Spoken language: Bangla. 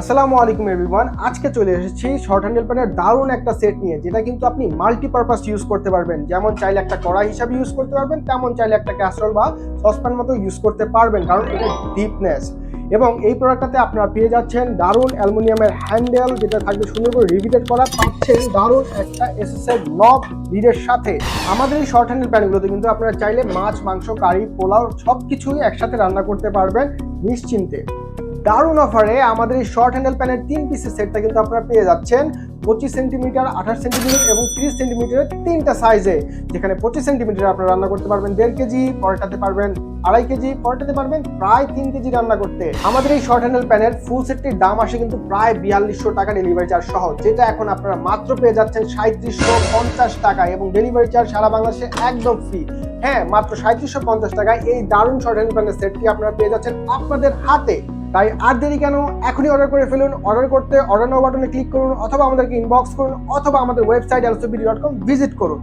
আসসালামু আলাইকুম এভরিওয়ান। আজকে চলে এসেছি শর্ট হ্যান্ডেল প্যানের দারুণ একটা সেট নিয়ে, যেটা কিন্তু আপনি মাল্টিপারপাস ইউজ করতে পারবেন। যেমন চাইলে একটা কড়াই হিসাবে ইউজ করতে পারবেন, তেমন চাইলে একটা ক্যাসরোল বা সসপ্যান মতো ইউজ করতে পারবেন, কারণ এটা ডিপনেস এবং এই প্রোডাক্টটাতে আপনারা পেয়ে যাচ্ছেন দারুণ অ্যালুমিনিয়ামের হ্যান্ডেল, যেটা থাকবে সুন্দর করে রিভিটেড করা পাচ্ছেন দারুণ একটা এসএসএর নব লিডের সাথে। আমাদের এই শর্ট হ্যান্ডেল প্যানগুলোতে কিন্তু আপনারা চাইলে মাছ, মাংস, কারি, পোলাও সব কিছুই একসাথে রান্না করতে পারবেন নিশ্চিন্তে। দারুণ অফারে আমাদের এই শর্ট হ্যান্ডেল প্যানের তিন পিসের সেটটা কিন্তু আপনারা পেয়ে যাচ্ছেন। পঁচিশ সেন্টিমিটার আঠাশ সেন্টিমিটার এবং তিরিশ সেন্টিমিটারের তিনটা সাইজে যেখানে পঁচিশ সেন্টিমিটার আপনারা রান্না করতে পারবেন দেড় কেজি পরেরটাতে পারবেন আড়াই কেজি পরেরটাতে পারবেন প্রায় তিন কেজি রান্না করতে। আমাদের এই শর্ট হ্যান্ডেল প্যানের ফুল সেটটির দাম আসে কিন্তু প্রায় বিয়াল্লিশশো টাকা ডেলিভারি চার্জ সহ, যেটা এখন আপনারা মাত্র পেয়ে যাচ্ছেন সাঁত্রিশশো পঞ্চাশ টাকা এবং ডেলিভারি চার্জ সারা বাংলাদেশে একদম ফ্রি হ্যাঁ মাত্র সাঁত্রিশশো পঞ্চাশ টাকায় এই দারুণ শর্ট হ্যান্ডেল প্যানের সেটটি আপনারা পেয়ে যাচ্ছেন আপনাদের হাতে। তাই আর দেরি কেন? এখনই অর্ডার করে ফেলুন। অর্ডার করতে অর্ডার নাও বাটনে ক্লিক করুন অথবা আমাদেরকে ইনবক্স করুন অথবা আমাদের website LCB dot com visit করুন।